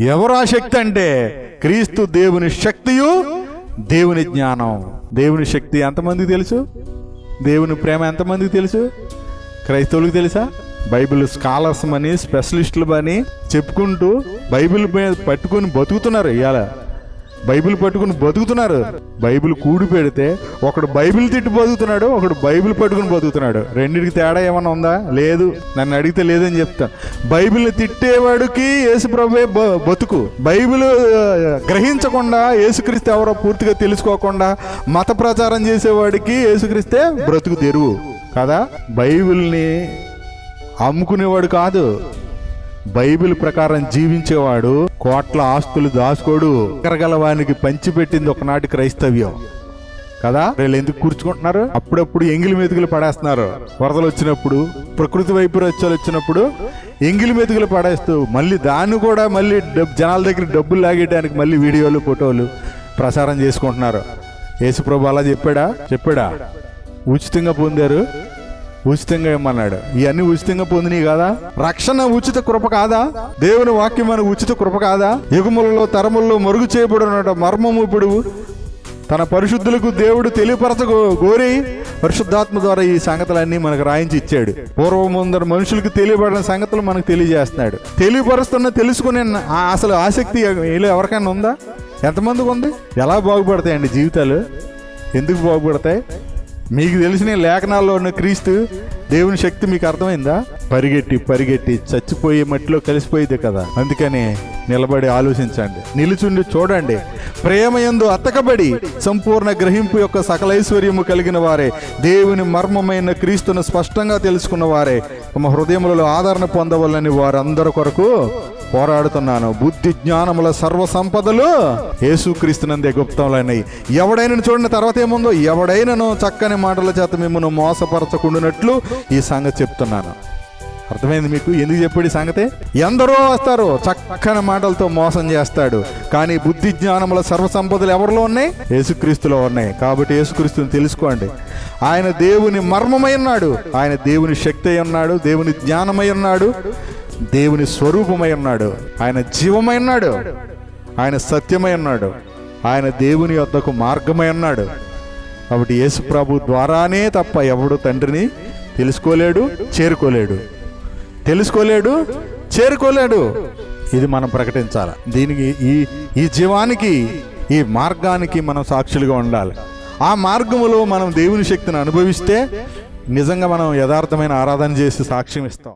ఎవరు ఆ శక్తి అంటే? క్రీస్తు దేవుని శక్తియు దేవుని జ్ఞానం. దేవుని శక్తి ఎంతమందికి తెలుసు? దేవుని ప్రేమ ఎంతమందికి తెలుసు? క్రైస్తవులకు తెలుసా? బైబిల్ స్కాలర్స్ అని స్పెషలిస్టులు అని చెప్పుకుంటూ బైబిల్ మీద పట్టుకొని బతుకుతున్నారు ఇవాళ బైబిల్ పట్టుకుని బతుకుతున్నారు. బైబిల్ కూడి పెడితే ఒకడు బైబిల్ తిట్టి బతుకుతున్నాడు ఒకడు బైబిల్ పట్టుకుని బతుకుతున్నాడు. రెండింటికి తేడా ఏమన్నా ఉందా? లేదు. నన్ను అడిగితే లేదని చెప్తాను బైబిల్ని తిట్టేవాడికి యేసుప్రభే బ- బతుకు. బైబిల్ గ్రహించకుండా యేసుక్రీస్తు ఎవరో పూర్తిగా తెలుసుకోకుండా మత ప్రచారం చేసేవాడికి యేసుక్రీస్తే బ్రతుకు తెరువు. కదా? బైబిల్ని అమ్ముకునేవాడు కాదు. బైబిల్ ప్రకారం జీవించేవాడు కోట్ల ఆస్తులు దాచుకోడు. ఎకరగలవానికి పంచిపెట్టింది ఒకనాటి క్రైస్తవ్యం. కదా? వీళ్ళు ఎందుకు కూర్చుకుంటున్నారు? అప్పుడప్పుడు ఎంగిలి మెతుకులు పడేస్తున్నారు. వరదలు వచ్చినప్పుడు ప్రకృతి వైపరీత్యాలు వచ్చినప్పుడు ఎంగిలి మెతుకులు పడేస్తూ మళ్ళీ దాన్ని కూడా మళ్ళీ డబ్ జనాల దగ్గర డబ్బులు లాగేయడానికి మళ్ళీ వీడియోలు ఫోటోలు ప్రసారం చేసుకుంటున్నారు. యేసుప్రభు అలా చెప్పాడా? చెప్పాడా? ఉచితంగా పొందారు. ఉచితంగా ఇమ్మన్నాడు. ఇవన్నీ ఉచితంగా పొందినవి కాదా? రక్షణ ఉచిత కృప కాదా? దేవుని వాక్యం మనకు ఉచిత కృప కాదా? యుగములలో తరములలో మరుగు చేయబడిన మర్మము ఇప్పుడు తన పరిశుద్ధులకు దేవుడు తెలియపరచ గోరి పరిశుద్ధాత్మ ద్వారా ఈ సంగతులన్నీ మనకు రాయించి ఇచ్చాడు. పూర్వం ముందర మనుషులకు తెలియబడిన సంగతులు మనకు తెలియజేస్తున్నాడు. తెలియపరుస్తున్న తెలుసుకునే అసలు ఆసక్తి ఎవరికైనా ఉందా? ఎంతమందికి ఉంది? ఎలా బాగుపడతాయండి జీవితాలు? ఎందుకు బాగుపడతాయి? మీకు తెలిసిన లేఖనాల్లో ఉన్న క్రీస్తు దేవుని శక్తి మీకు అర్థమైందా? పరిగెట్టి పరిగెట్టి చచ్చిపోయే మట్టిలో కలిసిపోయేది కదా. అందుకని నిలబడి ఆలోచించండి. నిలుచుండి చూడండి. ప్రేమయందు అత్తకబడి సంపూర్ణ గ్రహింపు యొక్క సకలైశ్వర్యము కలిగిన వారే. దేవుని మర్మమైన క్రీస్తును స్పష్టంగా తెలుసుకున్న వారే. తమ హృదయములలో ఆదరణ పొందవలని వారందరి కొరకు పోరాడుతున్నాను. బుద్ధి జ్ఞానముల సర్వ సంపదలు యేసుక్రీస్తునందే గుప్తములైనవి. ఎవడైనా చూడండి తర్వాత ఏముందో? ఎవడైనాను చక్కని మాటల చేత మిమ్మల్ని మోసపరచకుండానట్లు ఈ సంగతి చెప్తున్నాను. అర్థమైంది మీకు? ఎందుకు చెప్పాడు ఈ సంగతి? ఎందరో వస్తారు చక్కని మాటలతో మోసం చేస్తాడు. కానీ బుద్ధి జ్ఞానముల సర్వ సంపదలు ఎవరిలో ఉన్నాయి? యేసుక్రీస్తులో ఉన్నాయి. కాబట్టి యేసుక్రీస్తుని తెలుసుకోండి. ఆయన దేవుని మర్మమై ఉన్నాడు. ఆయన దేవుని శక్తి అయి ఉన్నాడు. దేవుని జ్ఞానమై ఉన్నాడు. దేవుని స్వరూపమై ఉన్నాడు. ఆయన జీవమై ఉన్నాడు. ఆయన సత్యమై ఉన్నాడు. ఆయన దేవుని యొద్దకు మార్గమై ఉన్నాడు. కాబట్టి యేసు ప్రభు ద్వారానే తప్ప ఎవడు తండ్రిని తెలుసుకోలేడు చేరుకోలేడు. తెలుసుకోలేడు చేరుకోలేడు. ఇది మనం ప్రకటించాలి. దీనికి ఈ ఈ జీవానికి ఈ మార్గానికి మనం సాక్షులుగా ఉండాలి. ఆ మార్గములో మనం దేవుని శక్తిని అనుభవిస్తే నిజంగా మనం యథార్థమైన ఆరాధన చేసి సాక్ష్యం ఇస్తాం.